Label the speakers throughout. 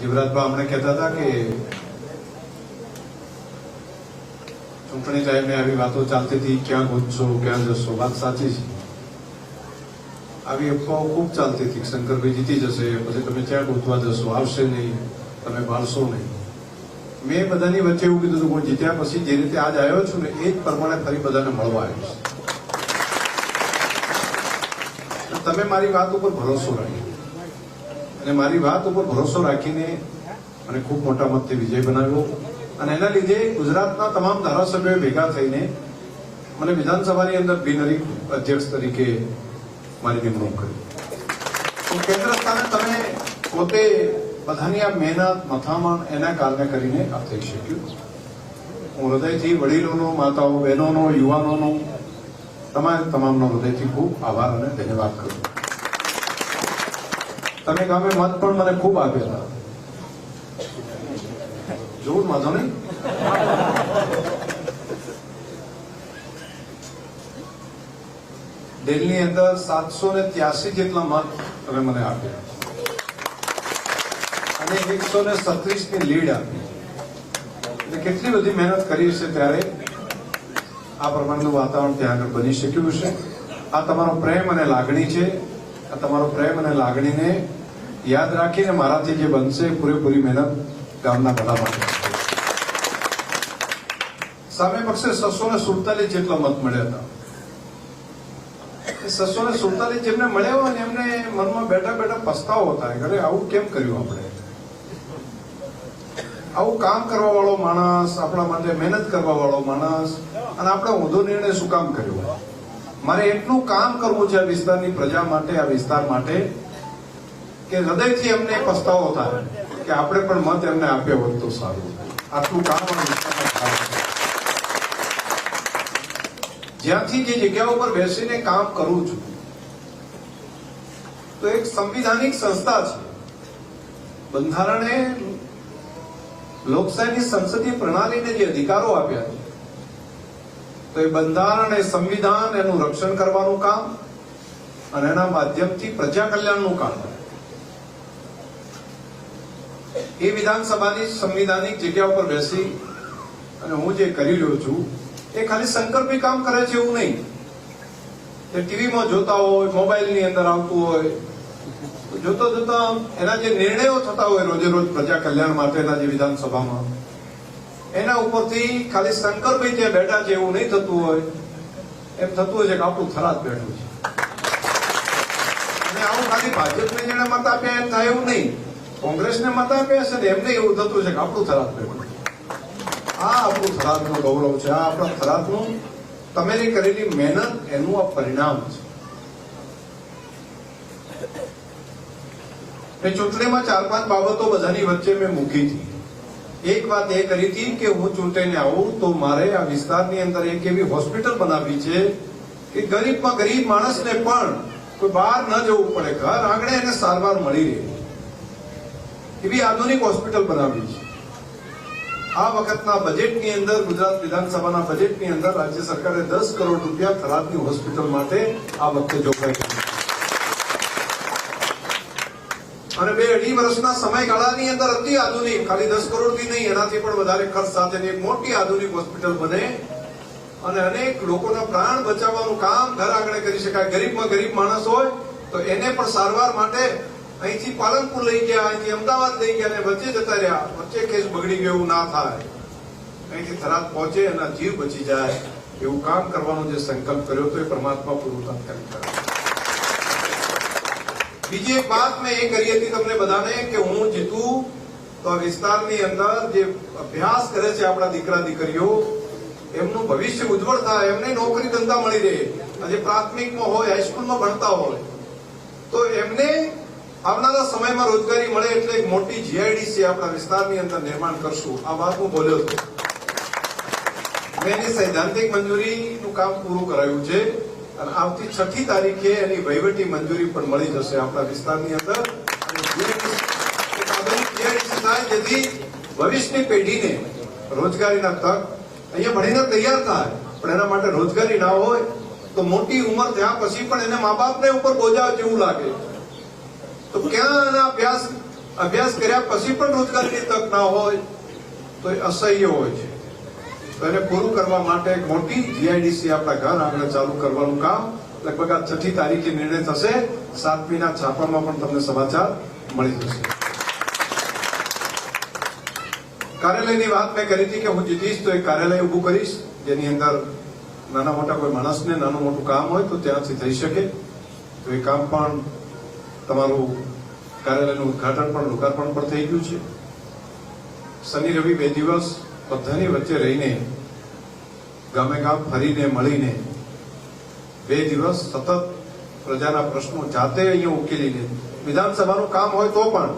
Speaker 1: જીવરાજભાઈ અમને કહેતા હતા કે ચૂંટણી ટાઈમે આવી વાતો ચાલતી હતી, ક્યાં ગુજશો, ક્યાં જશો? વાત સાચી છે. આવી અફવાઓ ખૂબ ચાલતી હતી શંકરભાઈ જીતી જશે, પછી તમે ક્યાં ગૂંચવા જશો? આવશે નહીં. તમે બાળશો નહીં. મેં બધાની વચ્ચે એવું કીધું હતું જીત્યા પછી જે રીતે આજ આવ્યો છું ને, એ જ પ્રમાણે ફરી બધાને મળવા આવ્યો છું તમે મારી વાત ઉપર ભરોસો રાખ્યો અને મારી વાત ઉપર ભરોસો રાખીને મને ખૂબ મોટા મતથી વિજય બનાવ્યો. અને એના લીધે ગુજરાતના તમામ ધારાસભ્યોએ ભેગા થઈને મને વિધાનસભાની અંદર બિનહરી અધ્યક્ષ તરીકે મારી નિમણૂક કરી. કેન્દ્ર સ્થાને તમે પોતે બધાની આ મહેનત, મથામણ એના કારણે કરીને આ થઈ શક્યું. હું હૃદયથી વડીલોનો, માતાઓ બહેનોનો, યુવાનોનો તમારે તમામનો હૃદયથી ખૂબ આભાર અને ધન્યવાદ કરું. તમે ગામે મત પણ મને ખૂબ હતા. જોવું વાંધો નહીં? દિલ્હીની અંદર સાતસો ને ત્યાસી જેટલા મત તમે મને આપ્યા. અને એકસો ને સત્રીસની લીડ આપી. એટલે કેટલી બધી મહેનત કરી છે ત્યારે આ પ્રમાણનું વાતાવરણ ત્યાં આગળ બની શક્યું છે આ તમારો પ્રેમ અને લાગણી છે. આ તમારો પ્રેમ અને લાગણીને યાદ રાખીને મારાથી જે બનશે પૂરેપૂરી મહેનત ગામના ભલા માટે. સામે પક્ષે છસો ને સુડતાલીસ જેટલા મત મળ્યા હતા. છસો ને સુડતાલીસ જેમને મળ્યા હોય ને એમને મનમાં બેઠા બેઠા પસ્તાવો કે અરે આવું કેમ કર્યું આપણે? આવું કામ કરવા વાળો માણસ, આપણા માટે મહેનત કરવા વાળો માણસ અને આપણે ઊંધો નિર્ણય શું કામ કર્યો મારે એટલું કામ કરવું છે આ વિસ્તારની પ્રજા માટે, આ વિસ્તાર માટે, કે હૃદયથી એમને પસ્તાવો થાય કે આપણે પણ મત એમને આપ્યો હોત તો સારું આટલું કામ. જ્યાંથી જે જગ્યા ઉપર બેસીને કામ કરું છું, તો એક સંવિધાનિક સંસ્થા છે. બંધારણે લોકશાહીની સંસદીય પ્રણાલીને જે અધિકારો આપ્યા તો એ બંધારણ એ સંવિધાન એનું રક્ષણ કરવાનું કામ અને એના માધ્યમથી પ્રજા કલ્યાણનું કામ એ વિધાનસભાની સંવિધાનિક જગ્યા ઉપર બેસી અને હું જે કરી રહ્યો છું, એ ખાલી સંકલ્પી કામ કરે છે એવું નહીં. એ ટીવીમાં જોતા હોય, મોબાઈલની અંદર આવતું હોય જોતા જોતા એના જે નિર્ણયો થતા હોય રોજે રોજ પ્રજા કલ્યાણ માટેના જે વિધાનસભામાં, એના ઉપરથી ખાલી શંકરભાઈ ત્યાં બેઠા છે એવું નહીં થતું હોય. એમ થતું હોય છે કે આપણું થરાદ બેઠું છે. અને આવું ખાલી ભાજપને જેને મત આપ્યા એમ થાય એવું નહીં. કોંગ્રેસને મત આપ્યા છે ને એમને એવું થતું છે કે આપણું થરાદ બેઠું આ આપણું થરાદનું ગૌરવ છે. આ આપણા થરાદનું તમારી કરેલી મહેનત, એનું આ પરિણામ છે. મેં ચૂંટણીમાં ચાર પાંચ બાબતો બધાની વચ્ચે મેં મૂકી હતી. એક વાત એ કરી હતી કે હું ચૂંટણીને આવું તો મારે આ વિસ્તારની અંદર એક એવી હોસ્પિટલ બનાવવી છે કે ગરીબમાં ગરીબ માણસને પણ કોઈ બહાર ન જવું પડે, ઘર આંગણે એને સારવાર મળી રહે. એવી આધુનિક હોસ્પિટલ બનાવી છે. આ વખતના બજેટની અંદર, ગુજરાત વિધાનસભાના બજેટની અંદર રાજ્ય સરકારે દસ કરોડ રૂપિયા થરાદની હોસ્પિટલ માટે આ વખતે જોગવાઈ કરી છે. અને બે અઢી વર્ષના સમયગાળાની અંદર અતિ આધુનિક, ખાલી દસ કરોડથી નહીં, એનાથી પણ વધારે ખર્ચ સાથેની એક મોટી આધુનિક હોસ્પિટલ બને અને અનેક લોકોના પ્રાણ બચાવવાનું કામ ઘર આંગણે કરી શકાય. ગરીબમાં ગરીબ માણસ હોય તો એને પણ સારવાર માટે અહીંથી પાલનપુર લઈ ગયા, અહીંથી અમદાવાદ લઈ ગયા અને વચ્ચે જતા રહ્યા. વચ્ચે કેસ બગડી ગયો એવું ના થાય. અહીંથી થરાદ પહોંચે એના જીવ બચી જાય એવું કામ કરવાનો જે સંકલ્પ કર્યો તો એ પરમાત્મા પૂરું તાત્કાલિક કરે? બીજી એક વાત મેં એ કરી હતી તમને બધાને કે હું જીતું તો આ વિસ્તારની અંદર જે અભ્યાસ કરે છે આપણા દીકરા દીકરીઓ, એમનું ભવિષ્ય ઉજ્જવળ થાય, એમને નોકરી ધંધા મળી રહે આજે પ્રાથમિકમાં હોય હાઈસ્કૂલમાં ભણતા હોય, તો એમને આવનારા સમયમાં રોજગારી મળે એટલે એક મોટી જીઆઈડીસી આપણા વિસ્તારની અંદર નિર્માણ કરશું. આ વાત હું બોલ્યો હતો મેં એની સૈદ્ધાંતિક મંજૂરીનું કામ પૂરું કરાયું છે. અને આવતી છઠ્ઠી તારીખે એની વહીવટી મંજૂરી પણ મળી જશે આપણા વિસ્તારની અંદર. જેથી ભવિષ્યની પેઢીને રોજગારીના તક અહીંયા ભણીને તૈયાર થાય, પણ એના માટે રોજગારી ના હોય તો મોટી ઉંમર થયા પછી પણ એને મા બાપને ઉપર બોજા જેવું લાગે. તો ક્યાં એના અભ્યાસ અભ્યાસ કર્યા પછી પણ રોજગારીની તક ના હોય, તો એ અસહ્ય હોય છે. એને પૂરું કરવા માટે એક મોટી જીઆઈડીસી આપણા ઘર આગળ ચાલુ કરવાનું કામ. લગભગ આ છઠ્ઠી તારીખે નિર્ણય થશે. સાતમીના છાપામાં પણ તમને સમાચાર મળી જશે. કાર્યાલયની વાત મેં કરી હતી કે હું જીતીશ, તો એક કાર્યાલય ઊભું કરીશ, જેની અંદર નાના મોટા કોઈ માણસને નાનું મોટું કામ હોય તો ત્યાંથી થઈ શકે. તો એ કામ પણ તમારું કાર્યાલયનું ઉદઘાટન પણ લોકાર્પણ પણ થઈ ગયું છે. શનિ રવિ બે દિવસ બધાની વચ્ચે રહીને ગામે ગામ ફરીને મળીને બે દિવસ સતત પ્રજાના પ્રશ્નો જાતે અહીંયા ઉકેલીને, વિધાનસભાનું કામ હોય તો પણ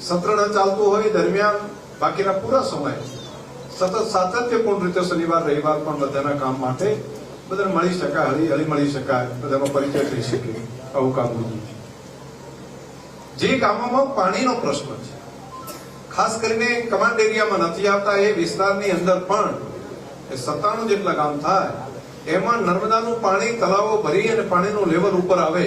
Speaker 1: સત્ર ન ચાલતું હોય દરમિયાન બાકીના પૂરા સમય સતત સાતત્યપૂર્ણ રીતે શનિવાર, રવિવાર પણ બધાના કામ માટે બધા મળી શકાય, હળી હળી મળી શકાય, બધાનો પરિચય થઈ શકે, આવું કામ જે ગામોમાં પાણીનો પ્રશ્ન છે ખાસ કરીને કમાન્ડ એરિયામાં નથી આવતા એ વિસ્તારની અંદર પણ એ સત્તાણું જેટલા ગામ થાય, એમાં નર્મદાનું પાણી તલાવો ભરી અને પાણીનું લેવલ ઉપર આવે,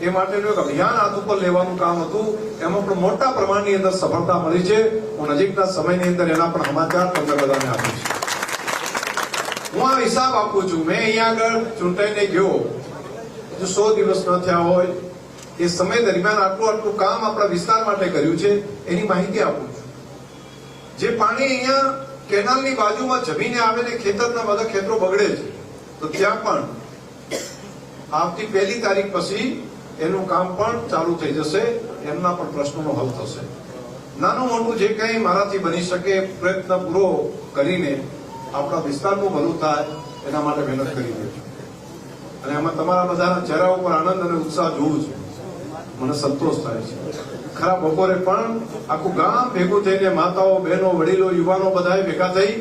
Speaker 1: એ માટેનું એક અભિયાન હાથ ઉપર લેવાનું કામ હતું. એમાં પણ મોટા પ્રમાણની અંદર સફળતા મળી છે. હું નજીકના સમયની અંદર એના પણ સમાચાર તમને બધાને આપું છું. હું આ હિસાબ આપું છું. મેં અહીંયા આગળ ચૂંટાઈને ગયો. જો સો દિવસ ન થયા હોય. એ સમય દરમિયાન આટલું આટલું કામ આપણા વિસ્તાર માટે કર્યું છે. એની માહિતી આપું છું. જે પાણી અહીંયા કેનાલની બાજુમાં જમીને આવે ને ખેતરના બધા ખેતરો બગડે છે. તો ત્યાં પણ આવતી પહેલી તારીખ પછી એનું કામ પણ ચાલુ થઈ જશે, એમના પણ પ્રશ્નોનો હલ થશે. નાનું મોટું જે કંઈ મારાથી બની શકે, પ્રયત્ન પૂરો કરીને આપણા વિસ્તારનું ભલું થાય, એના માટે મહેનત કરી રહ્યો છું અને એમાં તમારા બધાના ચહેરા ઉપર આનંદ અને ઉત્સાહ જોવું છે. મને સંતોષ થાય છે. ખરા બપોરે પણ આખું ગામ ભેગું થઈને માતાઓ, બહેનો, વડીલો, યુવાનો બધાએ ભેગા થઈ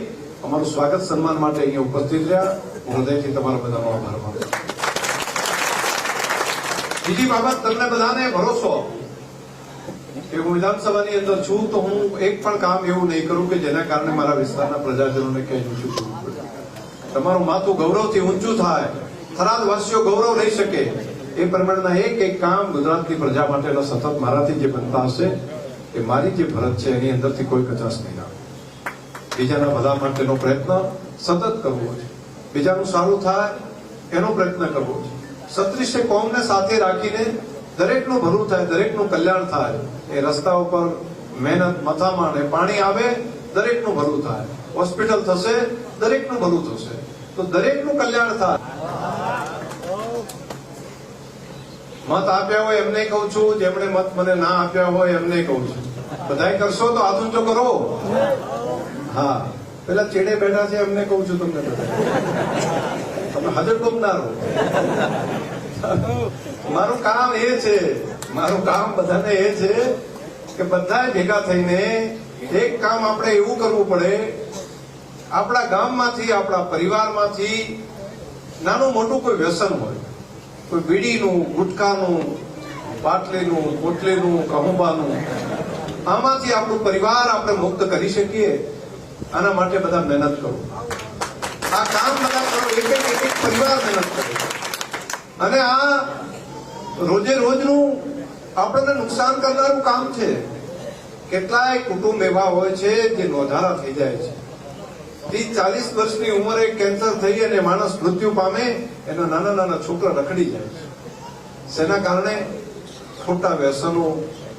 Speaker 1: અમારું સ્વાગત સન્માન માટે અહીંયા ઉપસ્થિત રહ્યા. હૃદયથી તમારા બધાનો આભાર માનું બીજી બાબત તમને બધાને ભરોસો. કે હું વિધાનસભાની અંદર છું તો હું એક પણ કામ એવું નહીં કરું કે જેના કારણે મારા વિસ્તારના પ્રજાજનોને ક્યાંય ઊંચું તમારું માથું ગૌરવથી ઊંચું થાય. થરાદ વાસીઓ ગૌરવ લઈ શકે. એ પ્રમાણેના એક એક કામ ગુજરાતની પ્રજા માટેના સતત મારાથી જે બનતા હશે, એ મારી જે ફરજ છે, એની અંદરથી કોઈ કચાશ નહીં આવે. બીજાના ભલા માટેનો પ્રયત્ન સતત કરવો છે. બીજાનું સારું થાય એનો પ્રયત્ન કરવો છે. સત્રીસે કોમને સાથે રાખીને દરેકનું ભલું થાય, દરેકનું કલ્યાણ થાય, એ રસ્તા ઉપર મહેનત, મથામણ એ પાણી આવે, દરેકનું ભલું થાય. હોસ્પિટલ થશે, દરેકનું ભલું થશે. તો દરેકનું કલ્યાણ થાય. મત આપ્યા હોય એમને કહું છું, જેમણે મત મને ના આપ્યા હોય એમને કહું છું. બધાય કરશો તો હાથ ઊંચો કરો. હા, પેલા ચેડે બેઠા છે એમને કહું છું તમને બધા. તમે હાજર ગમનારો મારું કામ એ છે, મારું કામ બધાને એ છે કે બધા ભેગા થઈને એક કામ આપણે એવું કરવું પડે, આપણા ગામમાંથી, આપણા પરિવારમાંથી નાનું મોટું કોઈ વ્યસન હોય. કોઈ બીડીનું, ગુટકાનું પાટલીનું પોટલીનું કહુંબાનું આમાંથી આપણું પરિવાર આપણે મુક્ત કરી શકીએ. આના માટે બધા મહેનત કરો. આ કામ બધા કરો એક એક પરિવાર મહેનત કરે. અને આ રોજે રોજનું આપણને નુકસાન કરનારું કામ છે. કેટલાય કુટુંબ એવા હોય છે જે નોંધારા થઈ જાય છે. ત્રીસ ચાલીસ વર્ષની ઉંમરે કેન્સર થઈ અને માણસ મૃત્યુ પામે, એના નાના નાના છોકરા રખડી જાય શેના કારણે? ખોટા વ્યસનો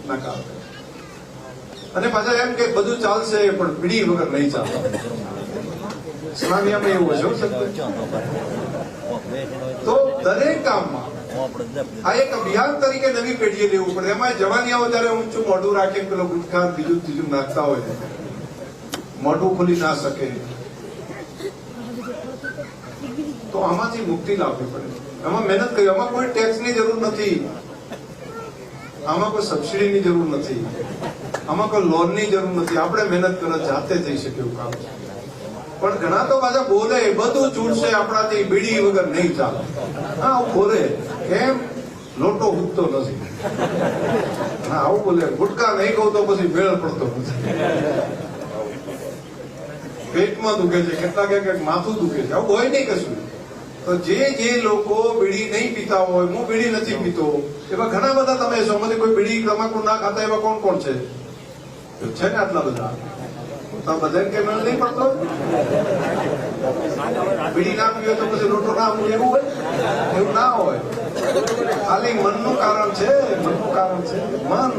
Speaker 1: ના કારણે. અને પાછા એમ કે બધું ચાલશે, પણ પીડી વગર નહીં ચાલે ઇસ્લામિયામાં એવું છે તો દરેક કામમાં આ એક અભિયાન તરીકે નવી પેઢીએ લેવું પડે. એમાં જવાની આવો ત્યારે ઊંચું મોઢું રાખે પેલો ગુટખા બીજું ત્રીજું નાખતા હોય, મોઢું ખુલી ના શકે. આમાંથી મુક્તિ લાવવી પડે. આમાં મહેનત કરી, આમાં કોઈ ટેક્સની જરૂર નથી. આમાં કોઈ સબસિડીની જરૂર નથી. આમાં કોઈ લોનની જરૂર નથી. આપણે મહેનત કરો જાતે થઈ શકે એવું કામ પણ ઘણા તો પાછા બોલે બધું છૂટશે આપણાથી, બીડી વગર નહીં ચાલે. હા બોલે. કેમ? લોટો ઉગતો નથી. હા, આવું બોલે. ગુટકા નહીં કહું તો પછી મેળ પડતો નથી. પેટમાં દુખે છે કેટલા કે માથું દુખે છે. આવું હોય નહીં કશું. તો જે જે લોકો બીડી નહીં પીતા હોય હું બીડી નથી પીતો. એવા ઘણા બધા તમે છો મને કોઈ બીડી તમાકુ ના ખાતા એવા કોણ કોણ છે? છે ને આટલા બધા. તો બધાને કે મેળ નહીં પડતો? બીડી ના પીવે તો પછી રોટો ના આપવું એવું હોય? એવું ના હોય. ખાલી મનનું કારણ છે મનનું કારણ છે. મન.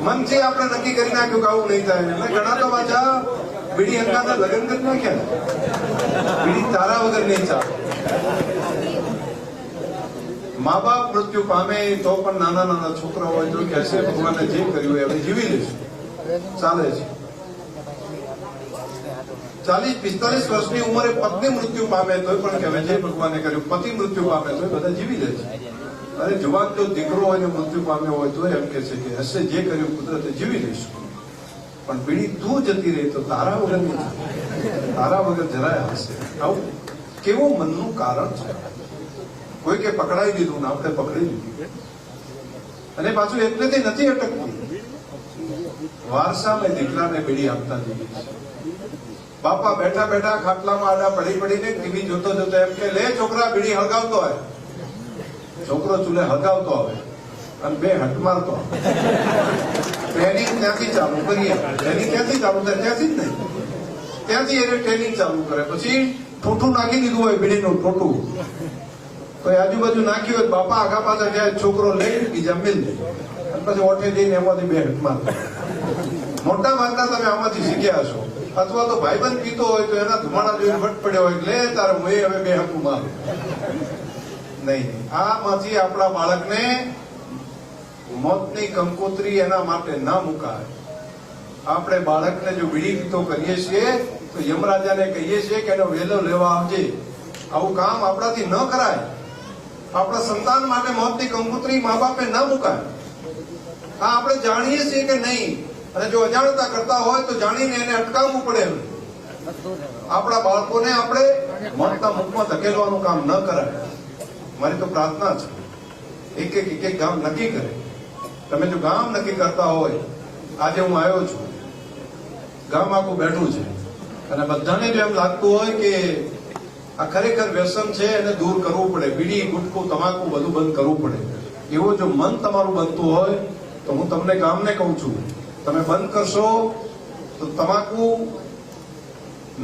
Speaker 1: મનથી આપણે નક્કી કરી નાખ્યું કે આવું નહીં થાય. ઘણા તો પાછા બીડી અંગાના લગ્ન કરી નાખ્યા બીડી તારા વગર નહીં ચાલે મા બાપ મૃત્યુ પામે તો પણ નાના નાના છોકરા હોય તો કહેશે ભગવાને જે કર્યું હોય આપણે જીવી લઈશું ચાલે છે ચાલીસ પિસ્તાલીસ વર્ષની ઉંમરે પત્ની મૃત્યુ પામે તો પણ કહેવાય જે ભગવાને કર્યું પતિ મૃત્યુ પામે તો બધા જીવી લે છે. અરે જુવાન જો દીકરો હોય ને મૃત્યુ પામ્યો હોય તો એમ કે છે કે, હશે, જે કર્યું, કુદરતે જીવી લઈશું. પણ બીડી તું જતી રહી તો તારા વગર તારા વગર જરાય હશે. આવું કેવું મનનું કારણ છે? કોઈ કે પકડાઈ દીધું, ને આપણે પકડી લીધું. અને પાછું એટલેથી નથી અટકતી. વારસામાં દીકરાને બીડી આપતા જઈએ બાપા બેઠા બેઠા ખાટલામાં આડા પડી પડીને ટીવી જોતો જોતો એમ કે, લે છોકરા, બીડી હળગાવતો હોય. છોકરો ચૂલે હળગાવતો આવે અને બે હટ મારતો આવે ટ્રેનિંગ ત્યાંથી ચાલુ કરીએ. ટ્રેનિંગ ક્યાંથી ચાલુ થાય, ત્યાંથી જ નહીં. ત્યાંથી એને ટ્રેનિંગ ચાલુ કરે. પછી ઠોઠું નાખી દીધું હોય, બીડીનું ઠોઠું. કોઈ આજુબાજુ નાખ્યું હોય, બાપા આગા પાછા જાય, છોકરો લઈ બીજા મિલ અને પછી ઓઠે જઈને એમાંથી બે હટમાં મોટા ભાગના તમે આમાંથી શીખ્યા છો અથવા તો ભાઈબંધ પીતો હોય, તો એના ધુમાડા જોઈને વટ પડ્યો હોય લે તારે, હું હવે બે હકું મારું. નહીં. આમાંથી આપણા બાળકને મોતની કંકોત્રી એના માટે ના મુકાય. આપણે બાળકને જો બીડી પીતો કરીએ છીએ, તો યમરાજાને કહીએ છીએ કે એનો વેલો લેવા આવજે. આવું કામ આપણાથી ન કરાય. આપણા સંતાન માટે મોતની કંકોત્રી મા બાપે ના મુકાય. આ આપણે જાણીએ છીએ કે નહીં. અને જો અજાણતા કરતા હોય તો જાણીને એને અટકાવવું પડે. આપણા બાળકોને આપણે મોતના મુખમાં ધકેલવાનું કામ ન કરાય. મારી તો પ્રાર્થના છે. એક એક એક ગામ નક્કી કરે. તમે જો ગામ નક્કી કરતા હોય, આજે હું આવ્યો છું, ગામ આખું બેઠું છે. અને બધાને જો એમ લાગતું હોય કે આ ખરેખર વ્યસન છે, એને દૂર કરવું પડે. બીડી ગુટકું તમાકુ બધું બંધ કરવું પડે. એવું જો મન તમારું બનતું હોય, તો હું તમને ગામને કહું છું, તમે બંધ કરશો, તો તમાકુ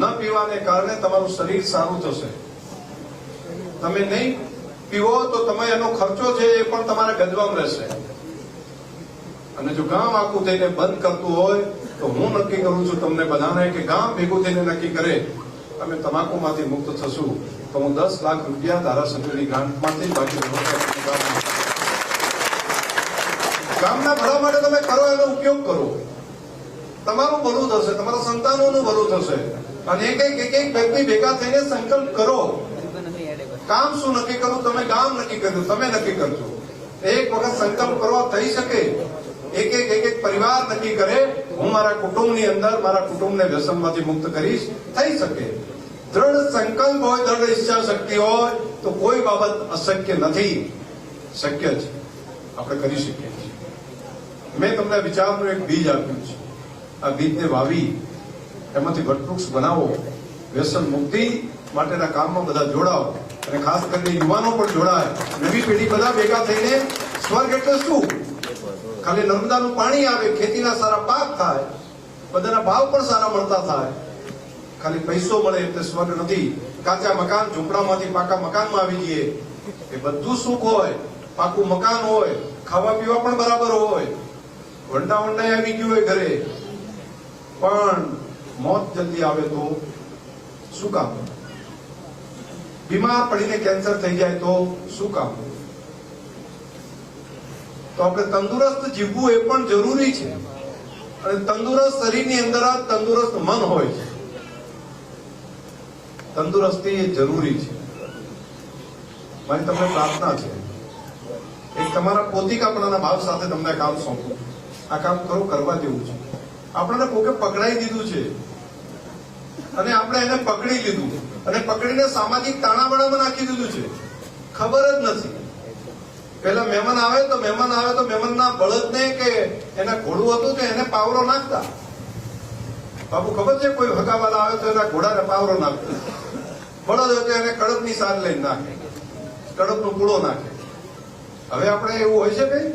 Speaker 1: ન પીવાને કારણે તમારું શરીર સારું થશે. તમે નહીં પીવો તો તમે એનો ખર્ચો છે એ પણ તમારા ગજવામાં રહેશે. અને જો ગામ આખું થઈને બંધ કરતું હોય, તો હું નક્કી કરું છું તમને બધાને કે ગામ ભેગું થઈને નક્કી કરે. અમે તમાકુમાંથી મુક્ત થશું. તો હું દસ લાખ રૂપિયા ધારાસભ્યની ગ્રાન્ટમાંથી બાકી ગામના ભલા માટે તમે કરો એનો ઉપયોગ કરો. તમારું ભલું થશે, તમારા સંતાનોનું ભલું થશે. અને એક એક એક એક વ્યક્તિ ભેગા થઈને સંકલ્પ કરો. કામ શું નક્કી કરવું તમે ગામ નક્કી કર્યું, તમે નક્કી કરજો. એક વખત સંકલ્પ કરવા થઈ શકે. એક એક એક એક પરિવાર નક્કી કરે, હું મારા કુટુંબની અંદર, મારા કુટુંબને વ્યસનમાંથી મુક્ત કરીશ, થઈ શકે. દ્રઢ સંકલ્પ હોય, દ્રઢ ઈચ્છા શક્તિ હોય, તો કોઈ બાબત અશક્ય નથી. શક્ય છે આપણે કરી શકીએ છીએ. મેં તમને વિચારનું એક બીજ આપ્યું છે. આ બીજને વાવી, એમાંથી વટવૃક્ષ બનાવો, વ્યસન મુક્તિ માટેના કામમાં બધા જોડાઓ. અને ખાસ કરીને યુવાનો પણ જોડાય. નવી પેઢી બધા ભેગા થઈને સ્વર્ગ એટલે શું? ખાલી નર્મદાનું પાણી આવે, ખેતીના સારા પાક થાય, બધાના ભાવ પણ સારા મળતા થાય. ખાલી પૈસો મળે એટલે સ્વર્ગ નથી. કાચા મકાન, ઝૂંપડામાંથી પાકા મકાનમાં આવી જઈએ. એ બધું સુખ હોય, પાકું મકાન હોય, ખાવા પીવા પણ બરાબર હોય. વંડા વંડા આવી ગયું હોય ઘરે. પણ મોત જલ્દી આવે તો શું કામ? બીમાર પડીને કેન્સર થઈ જાય તો શું કામ? તો આપણે તંદુરસ્ત જીવવું એ પણ જરૂરી છે. અને તંદુરસ્ત શરીરની અંદર તંદુરસ્ત મન હોય છે. તંદુરસ્તી એ જરૂરી છે. મારી તમને પ્રાર્થના છે. એક તમારા પોતિકાપણાના ભાવ સાથે તમને કામ સોંપો. આ કામ ખરું કરવા જેવું છે. આપણને કોકે પકડાઈ દીધું છે. અને આપણે એને પકડી લીધું. અને પકડીને સામાજિક તાણાવાણામાં નાખી દીધું છે. ખબર જ નથી. પેલા મહેમાન આવે તો મહેમાન આવે તો મહેમાનના બળદને કે એના ઘોડું હતું કે એને પાવરો નાખતા. બાપુ ખબર છે કોઈ હકાવાલા આવે તો એના ઘોડાને પાવરો નાખતા બળદ હોય તો એને કડકની સાર લઈને નાખે. કડકનો પૂળો નાખે. હવે આપણે એવું હોય છે કઈ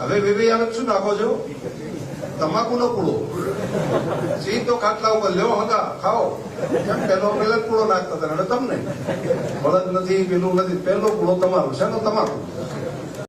Speaker 1: હવે વિવેક શું નાખો છો? તમાકુનો પૂળો સીધો ખાટલા ઉપર લેવો હતા ખાઓ. કેમ પેલો પેલા પૂળો નાખતા હતા તમને? બળદ નથી, પેલું નથી પેલો પૂળો તમારો છે તમાકુ